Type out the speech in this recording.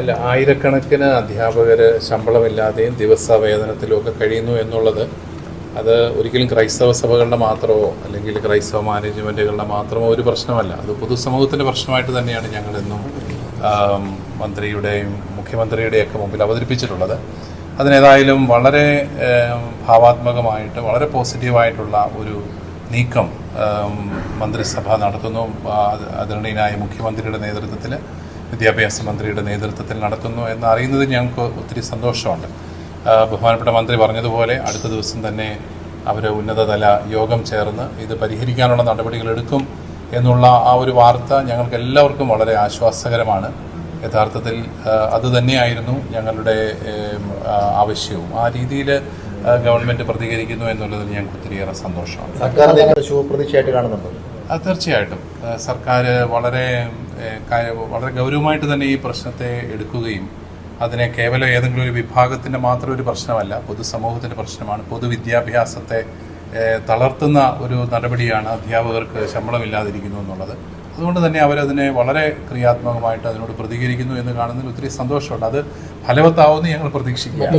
അല്ല ആയിരക്കണക്കിന് അധ്യാപകർ ശമ്പളമില്ലാതെയും ദിവസ വേതനത്തിലുമൊക്കെ കഴിയുന്നു എന്നുള്ളത് അത് ഒരിക്കലും ക്രൈസ്തവ സഭകളുടെ മാത്രമോ അല്ലെങ്കിൽ ക്രൈസ്തവ മാനേജ്മെന്റുകളുടെ മാത്രമോ ഒരു പ്രശ്നമല്ല. അത് പൊതുസമൂഹത്തിന്റെ പ്രശ്നമായിട്ട് തന്നെയാണ് ഞങ്ങളെന്നും മന്ത്രിയുടെയും മുഖ്യമന്ത്രിയുടെയൊക്കെ മുമ്പിൽ അവതരിപ്പിച്ചിട്ടുള്ളത്. അതിനേതായാലും വളരെ ഭാവാത്മകമായിട്ട് വളരെ പോസിറ്റീവായിട്ടുള്ള ഒരു നീക്കം മന്ത്രിസഭ നടത്തുന്നു. ആദരണീയനായ മുഖ്യമന്ത്രിയുടെ നേതൃത്വത്തിൽ വിദ്യാഭ്യാസ മന്ത്രിയുടെ നേതൃത്വത്തിൽ നടത്തുന്നു എന്ന് അറിയുന്നതിൽ ഞങ്ങൾക്ക് ഒത്തിരി സന്തോഷമുണ്ട്. ബഹുമാനപ്പെട്ട മന്ത്രി പറഞ്ഞതുപോലെ അടുത്ത ദിവസം തന്നെ അവർ ഉന്നതതല യോഗം ചേർന്ന് ഇത് പരിഹരിക്കാനുള്ള നടപടികൾ എടുക്കും എന്നുള്ള ആ ഒരു വാർത്ത ഞങ്ങൾക്ക് എല്ലാവർക്കും വളരെ ആശ്വാസകരമാണ്. യഥാർത്ഥത്തിൽ അത് തന്നെയായിരുന്നു ഞങ്ങളുടെ ആവശ്യവും. ആ രീതിയിൽ ഗവൺമെന്റ് പ്രതികരിക്കുന്നു എന്നുള്ളതിൽ ഞങ്ങൾക്ക് ഒത്തിരിയേറെ സന്തോഷമാണ് സർക്കാർ ശുഭപ്രതീക്ഷയായിട്ട് കാണുന്നുണ്ടോ? അത് തീർച്ചയായിട്ടും. സർക്കാർ വളരെ വളരെ ഗൗരവമായിട്ട് തന്നെ ഈ പ്രശ്നത്തെ എടുക്കുകയും അതിനെ കേവലം ഏതെങ്കിലും ഒരു വിഭാഗത്തിന്റെ മാത്രം ഒരു പ്രശ്നമല്ല പൊതുസമൂഹത്തിന്റെ പ്രശ്നമാണ്. പൊതുവിദ്യാഭ്യാസത്തെ തളർത്തുന്ന ഒരു നടപടിയാണ് അധ്യാപകർക്ക് ശമ്പളമില്ലാതിരിക്കുന്നു എന്നുള്ളത്. അതുകൊണ്ട് തന്നെ അവരതിനെ വളരെ ക്രിയാത്മകമായിട്ട് അതിനോട് പ്രതികരിക്കുന്നു എന്ന് കാണുന്നതിൽ ഒത്തിരി സന്തോഷമുണ്ട്. അത് ഫലവത്താവുമെന്ന് ഞങ്ങൾ പ്രതീക്ഷിക്കുകയാണ്.